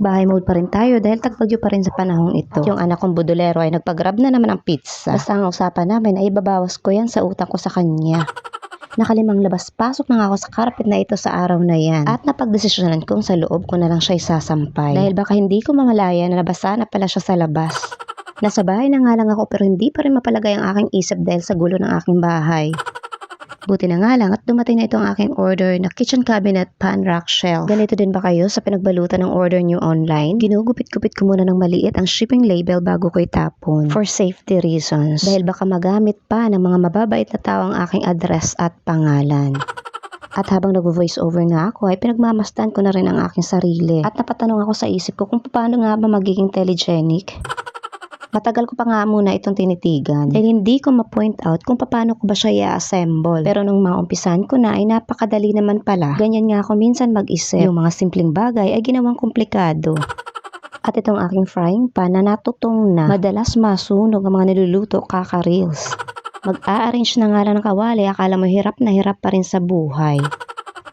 Bahay mode pa rin tayo dahil tagbagyo pa rin sa panahong ito. Yung anak kong budolero ay nagpag-grab na naman ng pizza. Basta ang usapan namin ay ibabawas ko yan sa utang ko sa kanya. Nakalimang labas-pasok na nga ako sa carpet na ito sa araw na yan. At napagdesisyonan kong sa loob ko na lang siya isasampay. Dahil baka hindi ko mamalaya na nabasa na pala siya sa labas. Nasa bahay na nga lang ako pero hindi pa rin mapalagay ang aking isip dahil sa gulo ng aking bahay. Buti na nga lang at dumating na itong aking order na kitchen cabinet pan rack shelf. Ganito din ba kayo sa pinagbalutan ng order nyo online? Ginugupit-gupit ko muna ng maliit ang shipping label bago ko itapon. For safety reasons. Dahil baka magamit pa ng mga mababait na tao ang aking address at pangalan. At habang nag-voice over na ako ay pinagmamastan ko na rin ang aking sarili. At napatanong ako sa isip ko kung paano nga ba magiging telegenic. Matagal ko pa nga muna itong tinitigan dahil hindi ko ma-point out kung paano ko ba siya i-assemble. Pero nung maumpisan ko na ay napakadali naman pala. Ganyan nga ako minsan mag-isip. Yung mga simpleng bagay ay ginawang komplikado. At itong aking frying pan na natutong na madalas masunog ang mga niluluto kaka-reels. Mag-a-arrange na nga lang ng kawali, akala mo hirap na hirap pa rin sa buhay.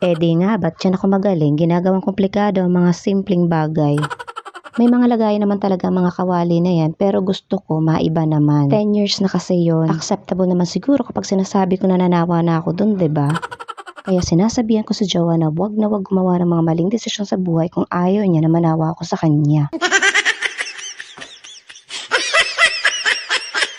Eh di nga, ba't yan ako magaling? Ginagawang komplikado ang mga simpleng bagay. May mga lagayan naman talaga mga kawali na yan, pero gusto ko maiba naman. 10 years na kasi yon. Acceptable naman siguro kapag sinasabi ko na nanawa na ako dun, ba? Kaya sinasabihan ko sa jowa na wag na wag gumawa ng mga maling desisyon sa buhay kung ayaw niya na manawa ako sa kanya.